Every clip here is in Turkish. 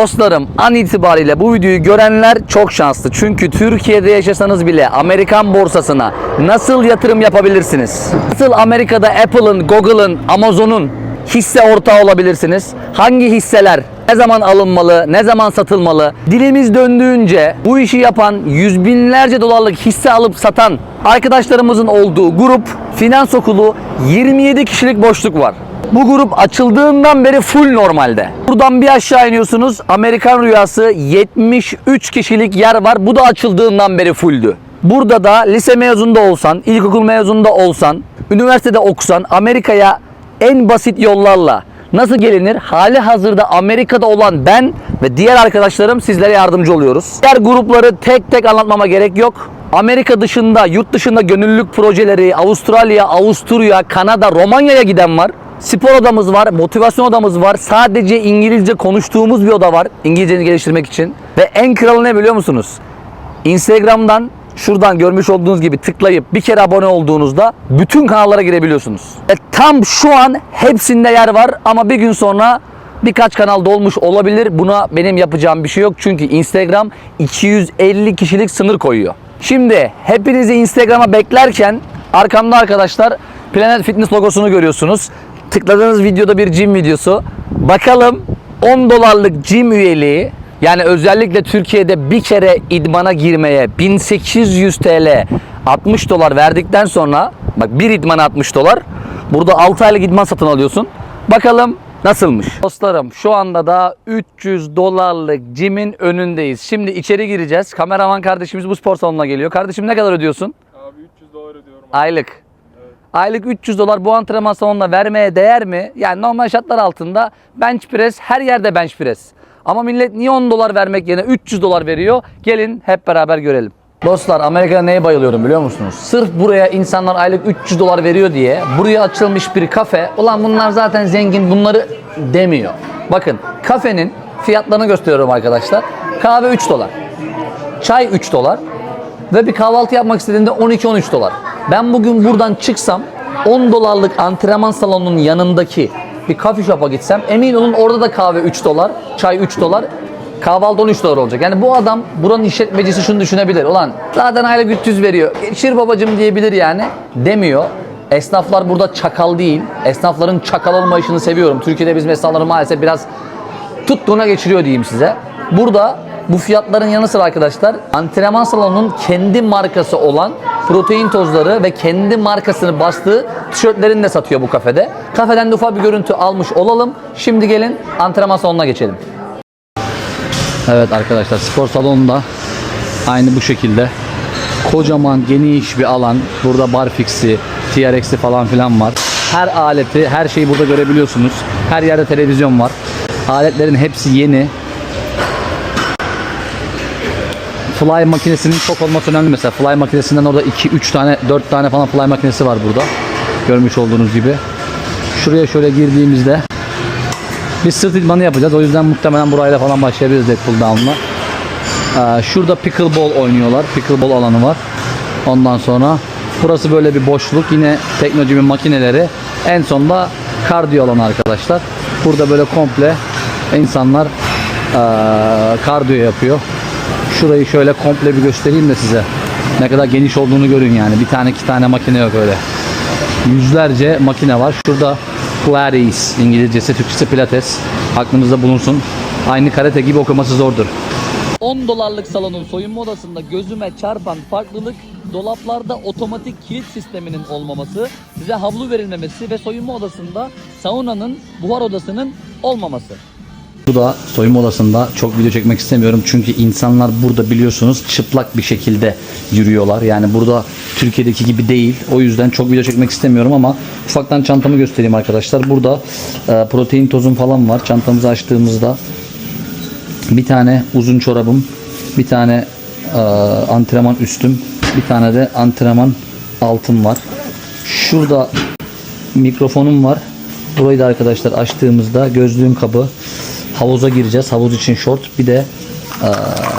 Dostlarım an itibariyle bu videoyu görenler çok şanslı. Çünkü Türkiye'de yaşasanız bile Amerikan borsasına nasıl yatırım yapabilirsiniz? Nasıl Amerika'da Apple'ın, Google'ın, Amazon'un hisse ortağı olabilirsiniz? Hangi hisseler ne zaman alınmalı, ne zaman satılmalı? Dilimiz döndüğünce bu işi yapan yüz binlerce dolarlık hisse alıp satan arkadaşlarımızın olduğu grup Finans Okulu 27 kişilik boşluk var. Bu grup açıldığından beri full normalde. Buradan bir aşağı iniyorsunuz. Amerikan Rüyası 73 kişilik yer var. Bu da açıldığından beri fulldü. Burada da lise mezununda olsan, ilkokul mezununda olsan, üniversitede okusan Amerika'ya en basit yollarla nasıl gelinir? Hali hazırda Amerika'da olan ben ve diğer arkadaşlarım sizlere yardımcı oluyoruz. Diğer grupları tek tek anlatmama gerek yok. Amerika dışında, yurt dışında gönüllülük projeleri, Avustralya, Avusturya, Kanada, Romanya'ya giden var. Spor odamız var, motivasyon odamız var. Sadece İngilizce konuştuğumuz bir oda var İngilizceni geliştirmek için. Ve en kralı ne biliyor musunuz? Instagram'dan şuradan görmüş olduğunuz gibi tıklayıp bir kere abone olduğunuzda bütün kanallara girebiliyorsunuz. Ve tam şu an hepsinde yer var ama bir gün sonra birkaç kanal dolmuş olabilir. Buna benim yapacağım bir şey yok. Çünkü Instagram 250 kişilik sınır koyuyor. Şimdi hepinizi Instagram'a beklerken arkamda arkadaşlar Planet Fitness logosunu görüyorsunuz. Tıkladığınız videoda bir gym videosu. Bakalım 10 dolarlık gym üyeliği yani özellikle Türkiye'de bir kere idmana girmeye 1800 TL 60 dolar verdikten sonra bak bir idmana 60 dolar. Burada 6 aylık idman satın alıyorsun. Bakalım nasılmış? Dostlarım şu anda da 300 dolarlık gym'in önündeyiz. Şimdi içeri gireceğiz. Kameraman kardeşimiz bu spor salonuna geliyor. Kardeşim ne kadar ödüyorsun? Abi 300 dolar ödüyorum. abi. Aylık. Aylık 300 dolar bu antrenman salonuna vermeye değer mi? Yani normal şartlar altında bench press her yerde bench press. Ama millet niye 10 dolar vermek yerine 300 dolar veriyor? Gelin hep beraber görelim. Dostlar Amerika'da neye bayılıyorum biliyor musunuz? Sırf buraya insanlar aylık 300 dolar veriyor diye buraya açılmış bir kafe. Ulan bunlar zaten zengin bunları demiyor. Bakın kafenin fiyatlarını gösteriyorum arkadaşlar. Kahve 3 dolar. Çay 3 dolar. Ve bir kahvaltı yapmak istediğinde 12-13 dolar. Ben bugün buradan çıksam 10 dolarlık antrenman salonunun yanındaki bir coffee shop'a gitsem emin olun orada da kahve 3 dolar, çay 3 dolar, kahvaltı 13 dolar olacak. Yani bu adam buranın işletmecisi şunu düşünebilir. Ulan zaten aylık 300 veriyor. Geçir babacım diyebilir yani. Demiyor. Esnaflar burada çakal değil. Esnafların çakal olma işini seviyorum. Türkiye'de bizim esnafları maalesef biraz tuttuğuna geçiriyor diyeyim size. Burada bu fiyatların yanı sıra arkadaşlar antrenman salonunun kendi markası olan protein tozları ve kendi markasını bastığı tişörtlerini de satıyor bu kafede. Kafeden de ufak bir görüntü almış olalım. Şimdi gelin antrenman salonuna geçelim. Evet arkadaşlar spor salonunda aynı bu şekilde kocaman geniş bir alan. Burada barfix'i, TRX'i falan filan var. Her aleti, her şeyi burada görebiliyorsunuz. Her yerde televizyon var. Aletlerin hepsi yeni. Fly makinesinin çok olması önemli mesela. Fly makinesinden orada 2 3 tane 4 tane falan fly makinesi var burada. Görmüş olduğunuz gibi. Şuraya şöyle girdiğimizde biz sırt idmanı yapacağız. O yüzden muhtemelen burayla falan başlayabiliriz pull down'la. Ee, şurada pickleball oynuyorlar. Pickleball alanı var. Ondan sonra burası böyle bir boşluk. Yine teknoloji makineleri. En sonda kardiyo alanı arkadaşlar. Burada böyle komple insanlar ee, kardiyo yapıyor. Şurayı şöyle komple bir göstereyim de size. Ne kadar geniş olduğunu görün yani. Bir tane iki tane makine yok öyle. Yüzlerce makine var. Şurada Pilates, İngilizcesi, Türkçesi Pilates. Aklınızda bulunsun. Aynı karate gibi okuması zordur. 10 dolarlık salonun soyunma odasında gözüme çarpan farklılık dolaplarda otomatik kilit sisteminin olmaması, size havlu verilmemesi ve soyunma odasında saunanın, buhar odasının olmaması. Bu da soyunma odasında çok video çekmek istemiyorum. Çünkü insanlar burada biliyorsunuz çıplak bir şekilde yürüyorlar. Yani burada Türkiye'deki gibi değil. O yüzden çok video çekmek istemiyorum ama ufaktan çantamı göstereyim arkadaşlar. Burada e, protein tozum falan var. Çantamızı açtığımızda bir tane uzun çorabım, bir tane e, antrenman üstüm, bir tane de antrenman altım var. Şurada mikrofonum var. Burayı da arkadaşlar açtığımızda gözlüğüm kabı, havuza gireceğiz. Havuz için short, bir de e,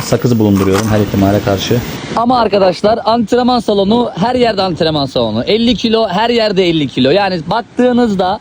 sakızı bulunduruyorum her ihtimale karşı. Ama arkadaşlar antrenman salonu her yerde antrenman salonu. 50 kilo her yerde 50 kilo. Yani baktığınızda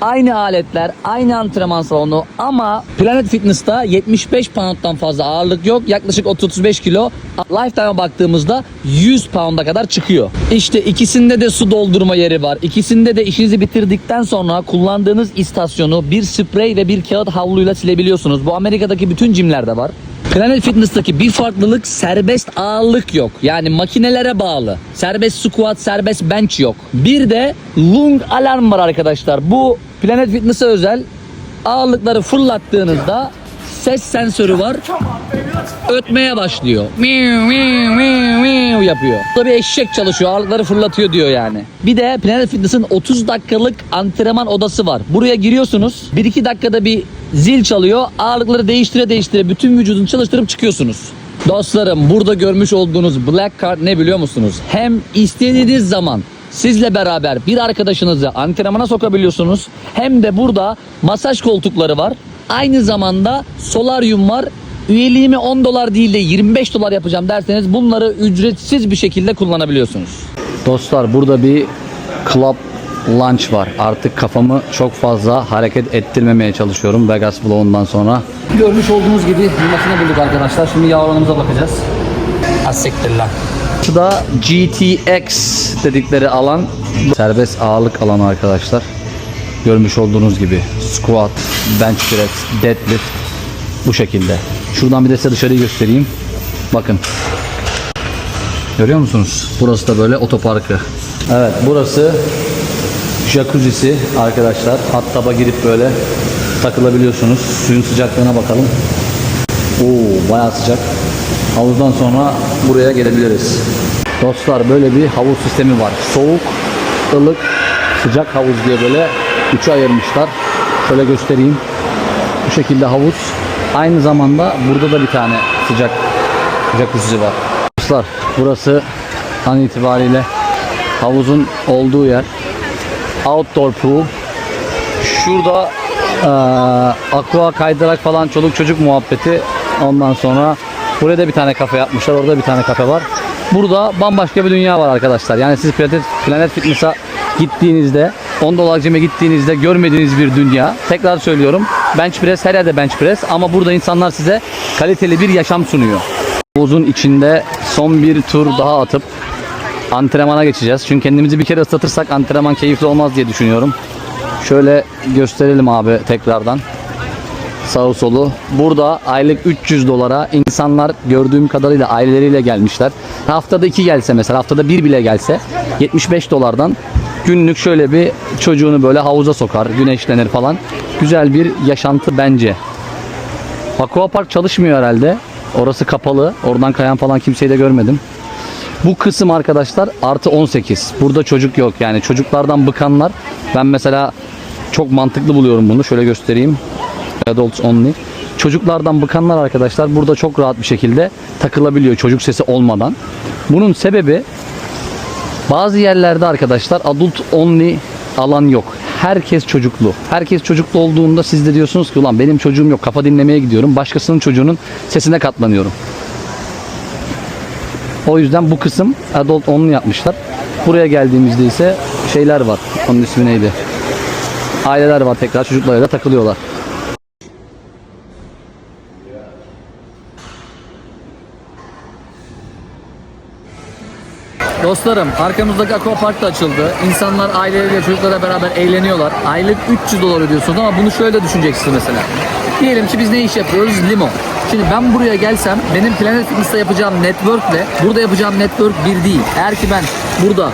Aynı aletler, aynı antrenman salonu ama Planet Fitness'ta 75 pound'dan fazla ağırlık yok. Yaklaşık 30-35 kilo. Lifetime'a baktığımızda 100 pound'a kadar çıkıyor. İşte ikisinde de su doldurma yeri var. İkisinde de işinizi bitirdikten sonra kullandığınız istasyonu bir sprey ve bir kağıt havluyla silebiliyorsunuz. Bu Amerika'daki bütün jimlerde var. Planet Fitness'taki bir farklılık serbest ağırlık yok. Yani makinelere bağlı. Serbest squat, serbest bench yok. Bir de lung alarm var arkadaşlar. Bu Planet Fitness'e özel ağırlıkları fırlattığınızda ses sensörü var. Ötmeye başlıyor. Miu, miu, miu, miu yapıyor. Burada bir eşek çalışıyor. Ağırlıkları fırlatıyor diyor yani. Bir de Planet Fitness'ın 30 dakikalık antrenman odası var. Buraya giriyorsunuz. 1-2 dakikada bir zil çalıyor. Ağırlıkları değiştire değiştire bütün vücudunu çalıştırıp çıkıyorsunuz. Dostlarım burada görmüş olduğunuz Black Card ne biliyor musunuz? Hem istediğiniz zaman sizle beraber bir arkadaşınızı antrenmana sokabiliyorsunuz. Hem de burada masaj koltukları var. Aynı zamanda solaryum var. Üyeliğimi 10 dolar değil de 25 dolar yapacağım derseniz bunları ücretsiz bir şekilde kullanabiliyorsunuz. Dostlar burada bir club lunch var. Artık kafamı çok fazla hareket ettirmemeye çalışıyorum Vegas vlogundan sonra. Görmüş olduğunuz gibi makine bulduk arkadaşlar. Şimdi yavrularımıza bakacağız. Asiktir lan. Şu da GTX dedikleri alan serbest ağırlık alanı arkadaşlar. Görmüş olduğunuz gibi squat, bench press, deadlift bu şekilde. Şuradan bir de size dışarıyı göstereyim. Bakın. Görüyor musunuz? Burası da böyle otoparkı. Evet burası jacuzzi'si arkadaşlar. Hot tub'a girip böyle takılabiliyorsunuz. Suyun sıcaklığına bakalım. Oo bayağı sıcak. Havuzdan sonra buraya gelebiliriz. Dostlar böyle bir havuz sistemi var. Soğuk, ılık, sıcak havuz diye böyle üçe ayırmışlar. Şöyle göstereyim. Bu şekilde havuz. Aynı zamanda burada da bir tane sıcak jacuzzi var. Dostlar burası an itibariyle havuzun olduğu yer. Outdoor pool. Şurada eee aqua kaydırak falan çoluk çocuk muhabbeti. Ondan sonra buraya da bir tane kafe yapmışlar. Orada bir tane kafe var. Burada bambaşka bir dünya var arkadaşlar. Yani siz Planet, Planet Fitness'a gittiğinizde 10 dolar cime gittiğinizde görmediğiniz bir dünya. Tekrar söylüyorum. Bench press her yerde bench press ama burada insanlar size kaliteli bir yaşam sunuyor. Havuzun içinde son bir tur daha atıp antrenmana geçeceğiz. Çünkü kendimizi bir kere ıslatırsak antrenman keyifli olmaz diye düşünüyorum. Şöyle gösterelim abi tekrardan. Sağı solu. Burada aylık 300 dolara insanlar gördüğüm kadarıyla aileleriyle gelmişler. Haftada iki gelse mesela haftada bir bile gelse 75 dolardan günlük şöyle bir çocuğunu böyle havuza sokar, güneşlenir falan. Güzel bir yaşantı bence. Aqua Park çalışmıyor herhalde. Orası kapalı. Oradan kayan falan kimseyi de görmedim. Bu kısım arkadaşlar artı 18. Burada çocuk yok. Yani çocuklardan bıkanlar. Ben mesela çok mantıklı buluyorum bunu. Şöyle göstereyim. Adults only. Çocuklardan bıkanlar arkadaşlar burada çok rahat bir şekilde takılabiliyor çocuk sesi olmadan. Bunun sebebi bazı yerlerde arkadaşlar adult only alan yok. Herkes çocuklu. Herkes çocuklu olduğunda siz de diyorsunuz ki ulan benim çocuğum yok kafa dinlemeye gidiyorum. Başkasının çocuğunun sesine katlanıyorum. O yüzden bu kısım adult only yapmışlar. Buraya geldiğimizde ise şeyler var. Onun ismi neydi? Aileler var tekrar çocuklarıyla takılıyorlar. Dostlarım arkamızdaki aquapark da açıldı. İnsanlar aileleriyle çocuklarla beraber eğleniyorlar. Aylık 300 dolar ödüyorsunuz ama bunu şöyle düşüneceksiniz mesela. Diyelim ki biz ne iş yapıyoruz? Limon. Şimdi ben buraya gelsem benim Planet Fitness'ta yapacağım networkle burada yapacağım network bir değil. Eğer ki ben burada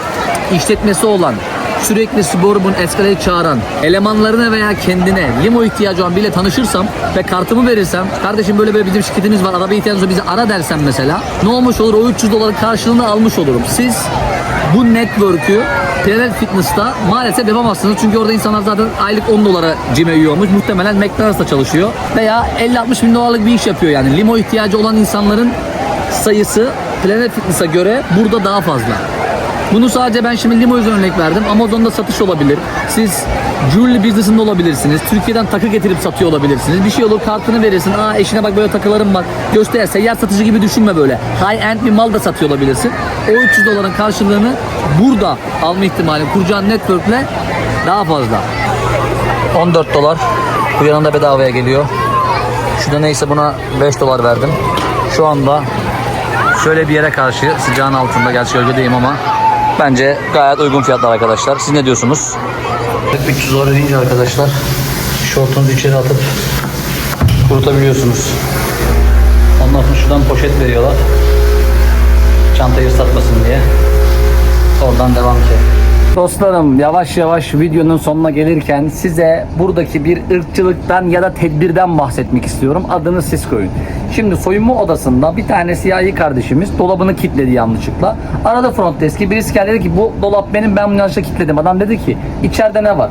işletmesi olan sürekli Suburban Escalade çağıran elemanlarına veya kendine limo ihtiyacı olan biriyle tanışırsam ve kartımı verirsem kardeşim böyle böyle bizim şirketimiz var araba ihtiyacınız var bizi ara dersem mesela ne olmuş olur o 300 doların karşılığını almış olurum. Siz bu network'ü Planet Fitness'ta maalesef yapamazsınız. Çünkü orada insanlar zaten aylık 10 dolara cime üye Muhtemelen McDonald's'ta çalışıyor. Veya 50-60 bin dolarlık bir iş yapıyor yani. Limo ihtiyacı olan insanların sayısı Planet Fitness'a göre burada daha fazla. Bunu sadece ben şimdi limo yüzünden örnek verdim. Amazon'da satış olabilir. Siz jewelry business'ında olabilirsiniz. Türkiye'den takı getirip satıyor olabilirsiniz. Bir şey olur kartını verirsin. Aa eşine bak böyle takılarım var. Göster. Seyyar satıcı gibi düşünme böyle. High end bir mal da satıyor olabilirsin. O 300 doların karşılığını burada alma ihtimali kuracağın network'le daha fazla. 14 dolar. Bu yanında bedavaya geliyor. Şurada neyse buna 5 dolar verdim. Şu anda şöyle bir yere karşı sıcağın altında gerçi gölgedeyim ama bence gayet uygun fiyatlar arkadaşlar. Siz ne diyorsunuz? 300 dolar ödeyince arkadaşlar şortunuzu içeri atıp kurutabiliyorsunuz. Ondan sonra şuradan poşet veriyorlar. Çantayı ıslatmasın diye. Oradan devam ki. Dostlarım yavaş yavaş videonun sonuna gelirken size buradaki bir ırkçılıktan ya da tedbirden bahsetmek istiyorum. Adını siz koyun. Şimdi soyunma odasında bir tane siyahi kardeşimiz dolabını kilitledi yanlışlıkla. Arada front deski birisi geldi dedi ki bu dolap benim ben bunu yanlışlıkla kilitledim. Adam dedi ki içeride ne var?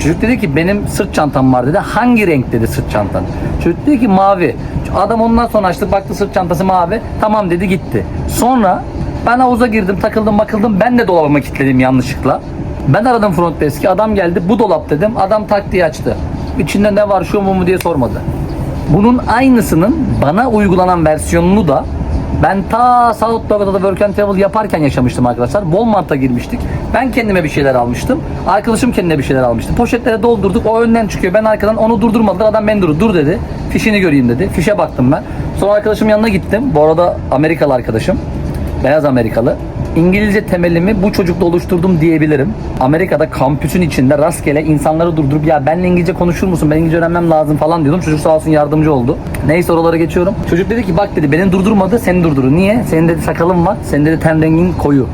Çocuk dedi ki benim sırt çantam var dedi. Hangi renk dedi sırt çantan? Çocuk dedi ki mavi. Adam ondan sonra açtı baktı sırt çantası mavi. Tamam dedi gitti. Sonra ben havuza girdim takıldım bakıldım ben de dolabıma kilitledim yanlışlıkla. Ben aradım front deski adam geldi bu dolap dedim adam tak diye açtı. İçinde ne var şu mu mu diye sormadı. Bunun aynısının bana uygulanan versiyonunu da ben ta South Dakotada Work and Travel yaparken yaşamıştım arkadaşlar. Walmart'a girmiştik. Ben kendime bir şeyler almıştım. Arkadaşım kendine bir şeyler almıştı. Poşetlere doldurduk. O önden çıkıyor. Ben arkadan onu durdurmadılar. Adam beni durdu. Dur dedi. Fişini göreyim dedi. Fişe baktım ben. Sonra arkadaşım yanına gittim. Bu arada Amerikalı arkadaşım. Beyaz Amerikalı. İngilizce temelimi bu çocukla oluşturdum diyebilirim. Amerika'da kampüsün içinde rastgele insanları durdurup ya benle İngilizce konuşur musun? Ben İngilizce öğrenmem lazım falan diyordum. Çocuk sağ olsun yardımcı oldu. Neyse oralara geçiyorum. Çocuk dedi ki bak dedi beni durdurmadı seni durdurur. Niye? Senin dedi sakalın var. Senin dedi ten rengin koyu.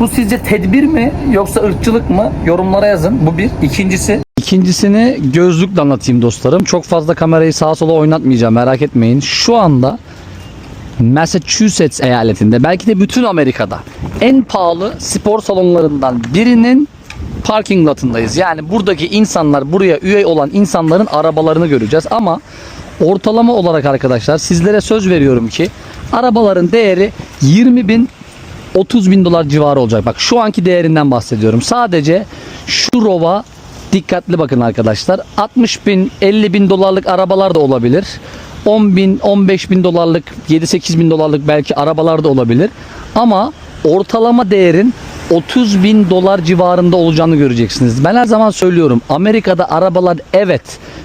Bu sizce tedbir mi yoksa ırkçılık mı? Yorumlara yazın. Bu bir. İkincisi İkincisini gözlükle anlatayım dostlarım. Çok fazla kamerayı sağa sola oynatmayacağım merak etmeyin. Şu anda Massachusetts eyaletinde belki de bütün Amerika'da en pahalı spor salonlarından birinin parking lotundayız. Yani buradaki insanlar buraya üye olan insanların arabalarını göreceğiz ama ortalama olarak arkadaşlar sizlere söz veriyorum ki arabaların değeri 20 bin 30 bin dolar civarı olacak. Bak şu anki değerinden bahsediyorum. Sadece şu rova dikkatli bakın arkadaşlar. 60 bin 50 bin dolarlık arabalar da olabilir. 10 bin 15 bin dolarlık 7-8 bin dolarlık belki arabalar da olabilir. Ama ortalama değerin 30 bin dolar civarında olacağını göreceksiniz. Ben her zaman söylüyorum Amerika'da arabalar evet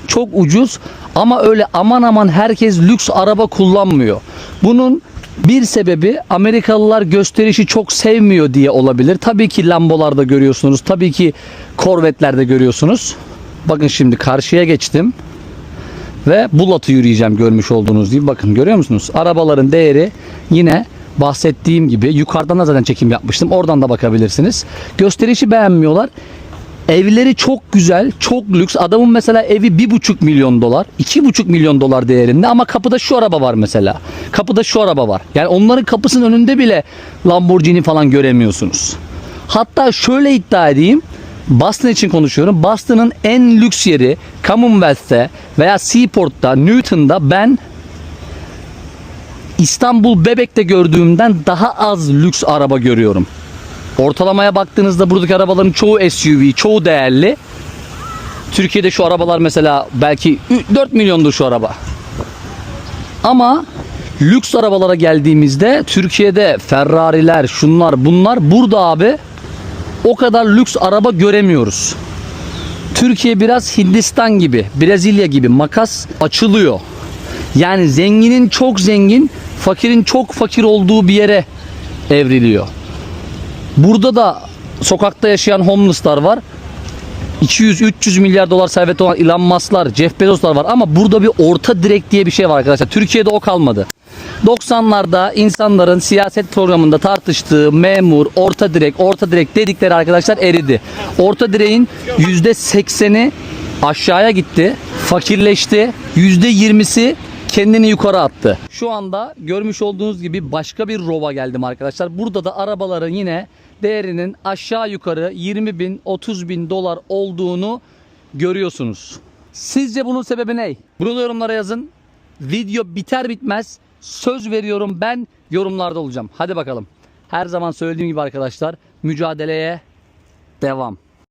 çok ucuz ama öyle aman aman herkes lüks araba kullanmıyor. Bunun bir sebebi Amerikalılar gösterişi çok sevmiyor diye olabilir. Tabii ki Lambo'larda görüyorsunuz. Tabii ki Corvette'lerde görüyorsunuz. Bakın şimdi karşıya geçtim. Ve Bulut'u yürüyeceğim görmüş olduğunuz gibi. Bakın görüyor musunuz? Arabaların değeri yine bahsettiğim gibi yukarıdan da zaten çekim yapmıştım. Oradan da bakabilirsiniz. Gösterişi beğenmiyorlar. Evleri çok güzel, çok lüks. Adamın mesela evi bir buçuk milyon dolar, iki buçuk milyon dolar değerinde ama kapıda şu araba var mesela. Kapıda şu araba var. Yani onların kapısının önünde bile Lamborghini falan göremiyorsunuz. Hatta şöyle iddia edeyim. Boston için konuşuyorum. Boston'ın en lüks yeri Commonwealth'te veya Seaport'ta, Newton'da ben İstanbul Bebek'te gördüğümden daha az lüks araba görüyorum. Ortalamaya baktığınızda buradaki arabaların çoğu SUV, çoğu değerli. Türkiye'de şu arabalar mesela belki 4 milyondur şu araba. Ama lüks arabalara geldiğimizde Türkiye'de Ferrari'ler, şunlar bunlar burada abi o kadar lüks araba göremiyoruz. Türkiye biraz Hindistan gibi, Brezilya gibi makas açılıyor. Yani zenginin çok zengin, fakirin çok fakir olduğu bir yere evriliyor. Burada da sokakta yaşayan homeless'lar var. 200-300 milyar dolar serveti olan Elon Musk'lar, Jeff Bezos'lar var ama burada bir orta direk diye bir şey var arkadaşlar. Türkiye'de o kalmadı. 90'larda insanların siyaset programında tartıştığı memur, orta direk, orta direk dedikleri arkadaşlar eridi. Orta direğin %80'i aşağıya gitti, fakirleşti. %20'si kendini yukarı attı. Şu anda görmüş olduğunuz gibi başka bir rova geldim arkadaşlar. Burada da arabaların yine değerinin aşağı yukarı 20 bin 30 bin dolar olduğunu görüyorsunuz. Sizce bunun sebebi ne? Bunu yorumlara yazın. Video biter bitmez söz veriyorum ben yorumlarda olacağım. Hadi bakalım. Her zaman söylediğim gibi arkadaşlar mücadeleye devam.